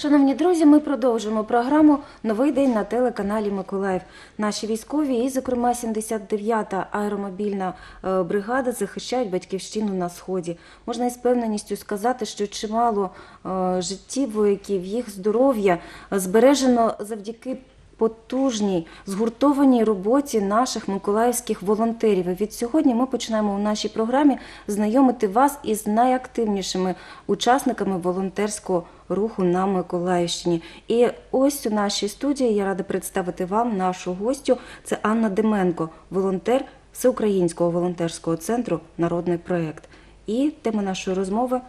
Шановні друзі, ми продовжуємо програму Новий день на телеканалі Миколаїв. Наші військові, і, зокрема, 79-та аеромобільна е, бригада захищають батьківщину на сході. Можна із певненістю сказати, що чимало е, життів вояків, їх здоров'я збережено завдяки потужній згуртованій роботі наших миколаївських волонтерів. І від сьогодні ми починаємо у нашій програмі знайомити вас із найактивнішими учасниками волонтерського руху на Миколаївщині. І ось у нашій студії я рада представити вам нашу гостю. Це Анна Деменко, волонтер Всеукраїнського волонтерського центру Народний проєкт. І тема нашої розмови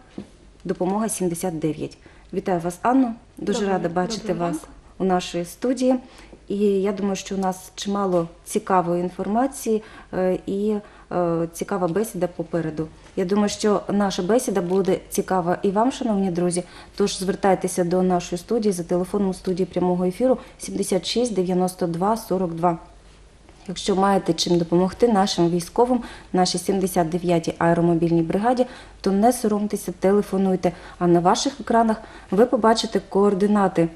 допомога 79. Вітаю вас, Анно. Дуже Доброго- рада бачити доброго вас. У нашій студії. І я думаю, що у нас чимало цікавої інформації е, і е, цікава бесіда попереду. Я думаю, що наша бесіда буде цікава і вам, шановні друзі. Тож звертайтеся до нашої студії за телефоном у студії прямого ефіру 76 92 42. Якщо маєте чим допомогти нашим військовим, нашій 79-й аеромобільній бригаді, то не соромтеся, телефонуйте. А на ваших екранах ви побачите координати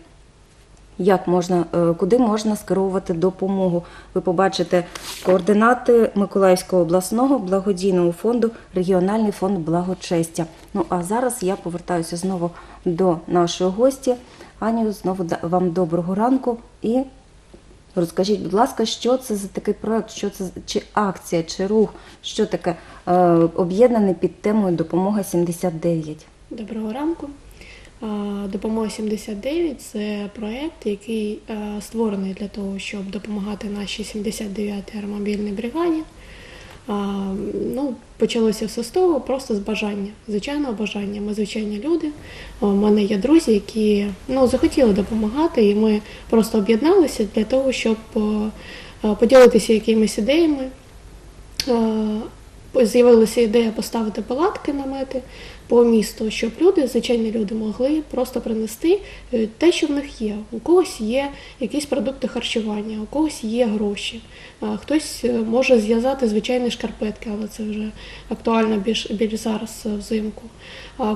як можна, е, куди можна скеровувати допомогу. Ви побачите координати Миколаївського обласного благодійного фонду Регіональний фонд благочестя. Ну а зараз я повертаюся знову до нашої гості. Аню, знову вам доброго ранку і розкажіть, будь ласка, що це за такий проект, що це чи акція, чи рух, що таке е, об'єднаний під темою Допомога 79. Доброго ранку. Допомога 79 це проєкт, який створений для того, щоб допомагати нашій 79-й аеромобільній бригаді. Ну, почалося все з того, просто з бажання, звичайного бажання. Ми звичайні люди. У мене є друзі, які ну, захотіли допомагати, і ми просто об'єдналися для того, щоб поділитися якимись ідеями. З'явилася ідея поставити палатки намети по місту, щоб люди, звичайні люди, могли просто принести е, те, що в них є. У когось є якісь продукти харчування, у когось є гроші, хтось е, може зв'язати звичайні шкарпетки, але це вже актуально більш, більш зараз е, взимку.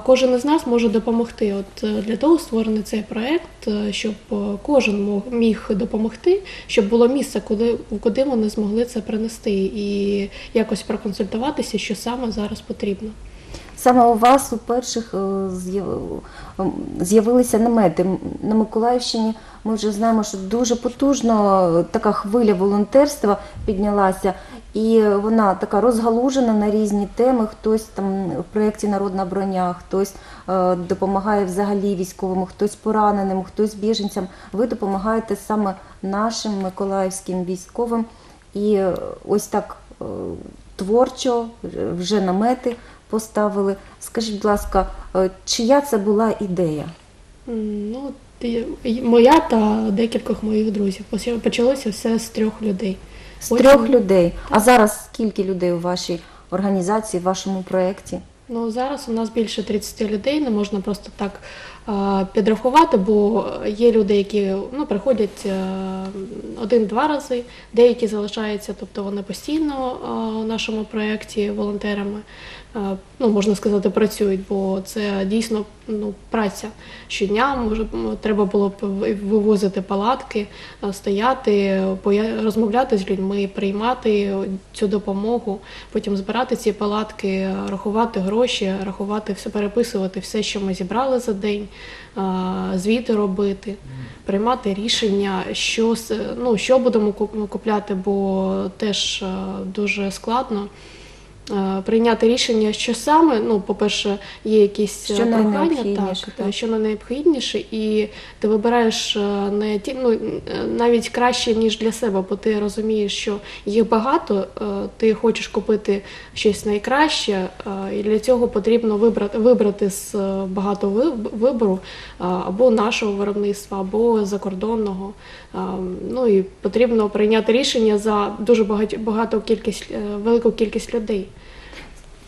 Кожен із нас може допомогти. От для того створений цей проект, щоб кожен міг допомогти, щоб було місце, куди, куди вони змогли це принести, і якось проконсультуватися, що саме зараз потрібно. Саме у вас у перших е, ем, з'явилися намети. На Миколаївщині ми вже знаємо, що дуже потужно е, така хвиля волонтерства піднялася, і вона така розгалужена на різні теми. Хтось там в проєкті Народна броня, хтось е, допомагає взагалі військовим, хтось пораненим, хтось біженцям. Ви допомагаєте саме нашим миколаївським військовим. І ось так творчо вже намети поставили. Скажіть, будь ласка, е, чия це була ідея? Ну, моя та декількох моїх друзів. Почалося все з трьох людей. З Ось трьох людей. А зараз скільки людей у вашій організації, в вашому проєкті? Ну зараз у нас більше 30 людей, не можна просто так підрахувати, бо є люди, які ну, приходять е, один-два рази, деякі залишаються, тобто вони постійно у нашому проєкті волонтерами. Ну, можна сказати, працюють, бо це дійсно ну, праця щодня. Може, треба було б вивозити палатки, стояти, розмовляти з людьми, приймати цю допомогу, потім збирати ці палатки, рахувати гроші, рахувати все, переписувати все, що ми зібрали за день, звіти робити, приймати рішення, що, ну, що будемо купляти, бо теж е, дуже складно. Е, Прийняти рішення, що саме, ну, по-перше, є якісь е, Що прохання, так, так. що найнеобхідніше, і ти вибираєш е, не ті, ну, навіть краще, ніж для себе, бо ти розумієш, що їх багато, ти хочеш купити щось найкраще, і для цього потрібно вибрати, вибрати з багато вибору або нашого виробництва, або закордонного. Ну і потрібно прийняти рішення за дуже багато, багато кількість, велику кількість людей.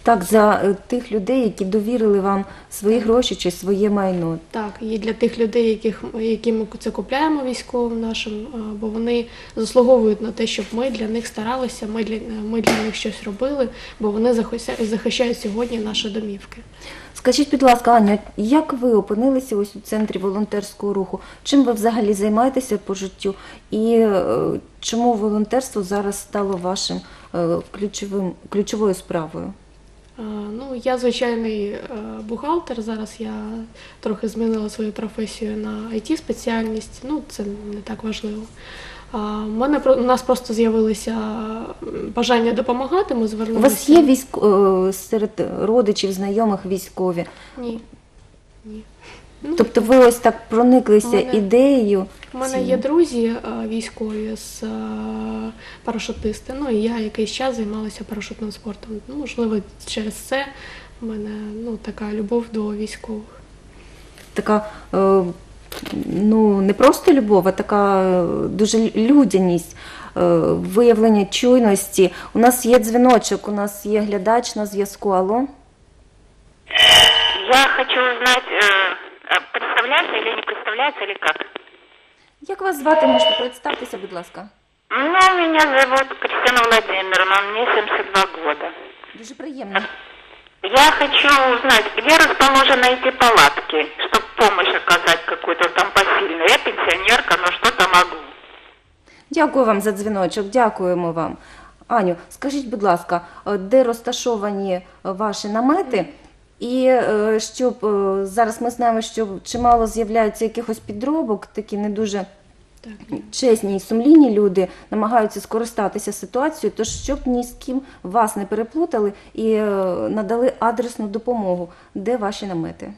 Так, за е, тих людей, які довірили вам свої гроші чи своє майно. Так, і для тих людей, яких які ми це купляємо військовим нашим, бо вони заслуговують на те, щоб ми для них старалися, ми для ми для них щось робили, бо вони захищають, захищають сьогодні наші домівки. Скажіть, будь ласка, Аня, як ви опинилися ось у центрі волонтерського руху? Чим ви взагалі займаєтеся по життю? І е, чому волонтерство зараз стало вашим е, ключовим ключовою справою? А, Ну, я звичайний е, бухгалтер. Зараз я трохи змінила свою професію на it спеціальність. Ну, це не так важливо. У мене у нас просто з'явилося бажання допомагати. Ми У звернулися. вас є військ... е, серед родичів, знайомих військові? Ні. Ну, Тобто ви ось так прониклися мене- ідеєю? У мене цією? є друзі е, військові з е, парашутисти. Ну і я якийсь час займалася парашутним спортом. Ну, можливо, через це в мене ну, така любов до військових. така е, ну не просто любов, а така е, дуже людяність, е, виявлення чуйності. У нас є дзвіночок, у нас є глядач на зв'язку. Алло. Я хочу узнать, э, э, представляется или не представляется, или как? Як вас звати? Можете представтеся, будь ласка. Ну, меня зовут Кристина Владимировна, мне 72 года. Дуже приємно. Я хочу узнать, где расположены эти палатки, чтобы помощь оказать какую-то там посильную. Я пенсионерка, но что-то могу. Дякую вам за дзвіночок, дякуємо вам. Аню, скажіть, будь ласка, е, де розташовані е, ваші намети? І е, щоб е, зараз ми знаємо, що чимало з'являється якихось підробок, такі не дуже Так. чесні і сумлінні люди намагаються скористатися ситуацією, тож щоб ні з ким вас не переплутали і е, надали адресну допомогу. Де ваші намети?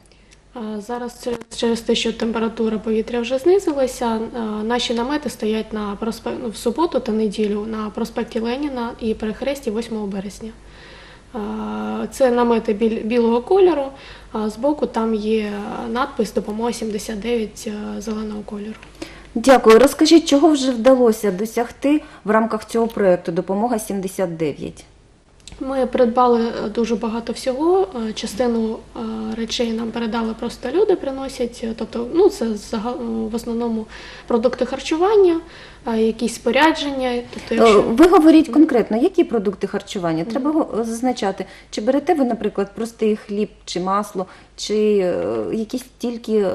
Зараз через, через те, що температура повітря вже знизилася, наші намети стоять на проспе... ну, в суботу та неділю на проспекті Леніна і перехресті 8 березня. Це намети білого кольору, а збоку там є надпис Допомога 79 а, зеленого кольору. Дякую. Розкажіть, чого вже вдалося досягти в рамках цього проекту Допомога 79? Ми придбали е, дуже багато всього. Е, Частину е, речей нам передали просто люди, приносять. Тобто, ну це в основному продукти харчування, якісь спорядження. Тобто, якщо Ви говоріть конкретно, які продукти харчування? Треба зазначати, чи берете ви, наприклад, простий хліб чи масло, чи якісь тільки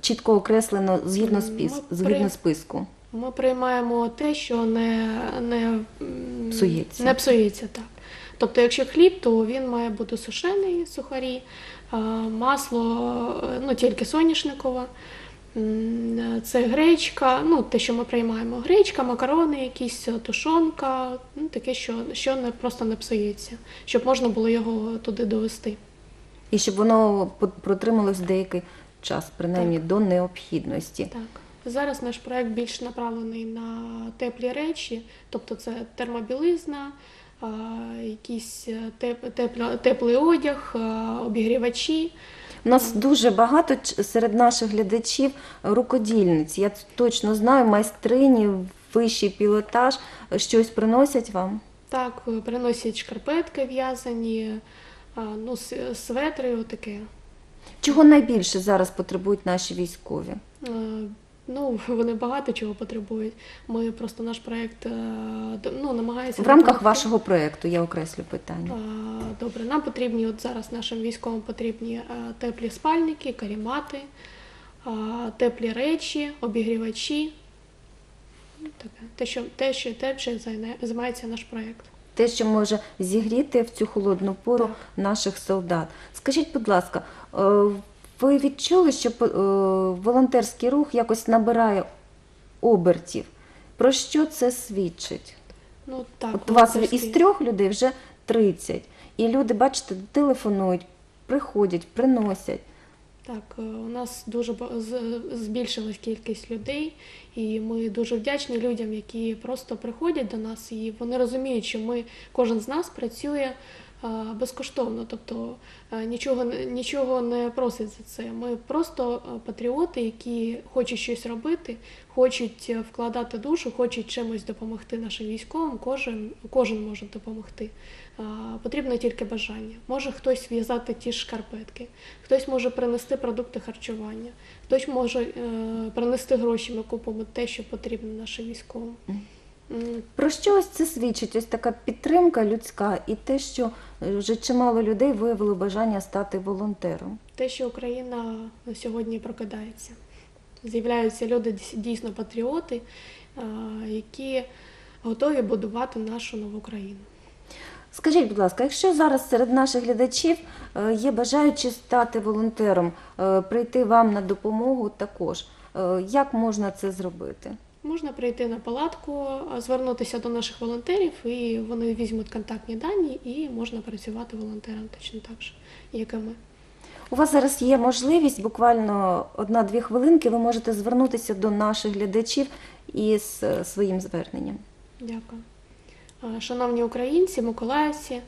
чітко окреслено згідно, спіс... згідно списку? ми приймаємо те, що не, не Псується. Не псується так. Тобто, якщо хліб, то він має бути сушений сухарі, е, масло е, ну, тільки соняшникове. Це гречка, ну те, що ми приймаємо, гречка, макарони, якісь е, тушонка, ну таке, що, що не просто не псується, щоб можна було його туди довести. І щоб воно протрималось деякий час, принаймні до необхідності. Так. Зараз наш проект більш направлений на теплі речі, тобто це термобілизна, якийсь е, теп, тепло- теплий одяг, обігрівачі. У нас дуже багато серед наших глядачів рукодільниць. Я точно знаю, майстрині, вищий пілотаж щось приносять вам. Так, е, приносять шкарпетки в'язані, ну, светри, отаке. Чого найбільше зараз потребують наші військові? Ну, вони багато чого потребують. Ми просто наш проект е, ну, намагається В рамках допомогти. вашого проєкту я окреслю питання. Добре, нам потрібні от зараз нашим військовим потрібні е, теплі спальники, карімати, теплі речі, обігрівачі. Ну, Таке. Те, що те, що те, що займається наш проєкт. Те, що може зігріти в цю холодну пору Так. наших солдат. Скажіть, будь ласка, е, ви відчули, що е, волонтерський рух якось набирає обертів? Про що це свідчить? Ну так, От у вас із трьох людей вже 30. І люди, бачите, телефонують, приходять, приносять. Так, е, у нас дуже збільшилась кількість людей, і ми дуже вдячні людям, які просто приходять до нас, і вони розуміють, що ми, кожен з нас працює безкоштовно, тобто е, нічого, нічого не просить за це. Ми просто е, патріоти, які хочуть щось робити, хочуть е, вкладати душу, хочуть чимось допомогти нашим військовим. Кожен, кожен може допомогти. Потрібно тільки бажання. Може хтось в'язати ті ж шкарпетки, хтось може принести продукти харчування, хтось може е, принести гроші. Ми купимо те, що потрібно нашим військовим. Про що ось це свідчить? Ось така підтримка людська і те, що е, вже чимало людей виявило бажання стати волонтером. те, що Україна на сьогодні прокидається. З'являються люди дійсно патріоти, е, які готові будувати нашу нову країну. Скажіть, будь ласка, якщо зараз серед наших глядачів е, є бажаючі стати волонтером, е, прийти вам на допомогу також, е, як можна це зробити? Можна прийти на палатку, звернутися до наших волонтерів, і вони візьмуть контактні дані, і можна працювати волонтером точно так же, як і ми. У вас зараз є можливість, буквально одна-дві хвилинки, ви можете звернутися до наших глядачів із е, своїм зверненням. Дякую. Шановні українці, миколаївці,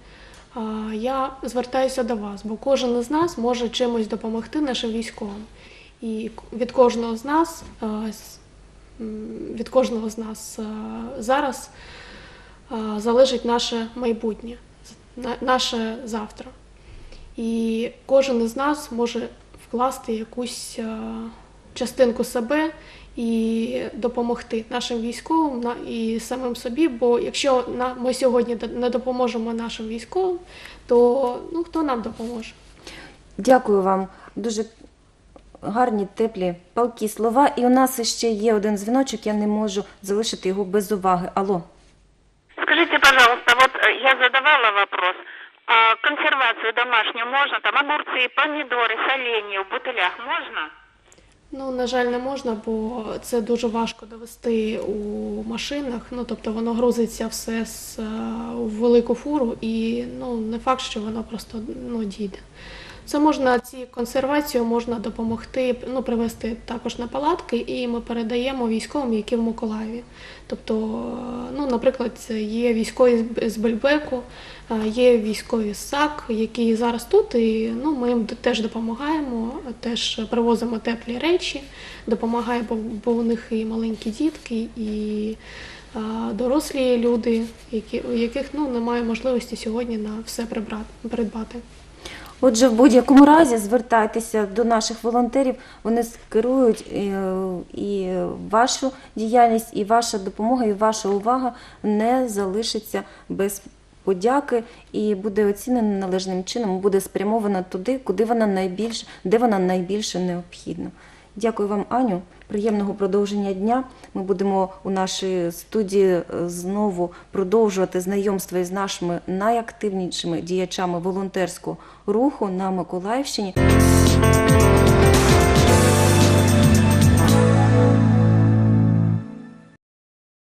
я звертаюся до вас, бо кожен із нас може чимось допомогти нашим військовим. І від кожного з нас, від кожного з нас зараз залежить наше майбутнє, наше завтра. І кожен із нас може вкласти якусь частинку себе і допомогти нашим військовим і самим собі. Бо якщо ми сьогодні не допоможемо нашим військовим, то ну, хто нам допоможе? Дякую вам. Дуже гарні, теплі, палкі слова. І у нас ще є один дзвіночок, я не можу залишити його без уваги. Алло. Скажите, пожалуйста, вот э, я задавала вопрос. А консервацию домашнюю можно? Там огурцы, помидоры, соленья в бутылях можно? Ну, на жаль, не можна, бо це дуже важко довести у машинах. Ну, тобто воно грузиться все з, е, у велику фуру, і ну, не факт, що воно просто ну, дійде. Це можна, ці консервацію можна допомогти, ну, привезти також на палатки, і ми передаємо військовим, які в Миколаєві. Тобто, ну, наприклад, є військові з- Бельбеку, є військові з САК, які зараз тут, і ну, ми їм теж допомагаємо, теж привозимо теплі речі, допомагаємо, бо, у них і маленькі дітки, і дорослі люди, які, у яких ну, немає можливості сьогодні на все прибрати, придбати. Отже, в будь-якому разі звертайтеся до наших волонтерів. Вони скерують е, і вашу діяльність, і ваша допомога, і ваша увага не залишиться без подяки і буде оцінена належним чином, буде спрямована туди, куди вона найбільше, де вона найбільше необхідна. Дякую вам, Аню. Приємного продовження дня. Ми будемо у нашій студії е, знову продовжувати знайомство із нашими найактивнішими діячами волонтерського руху на Миколаївщині.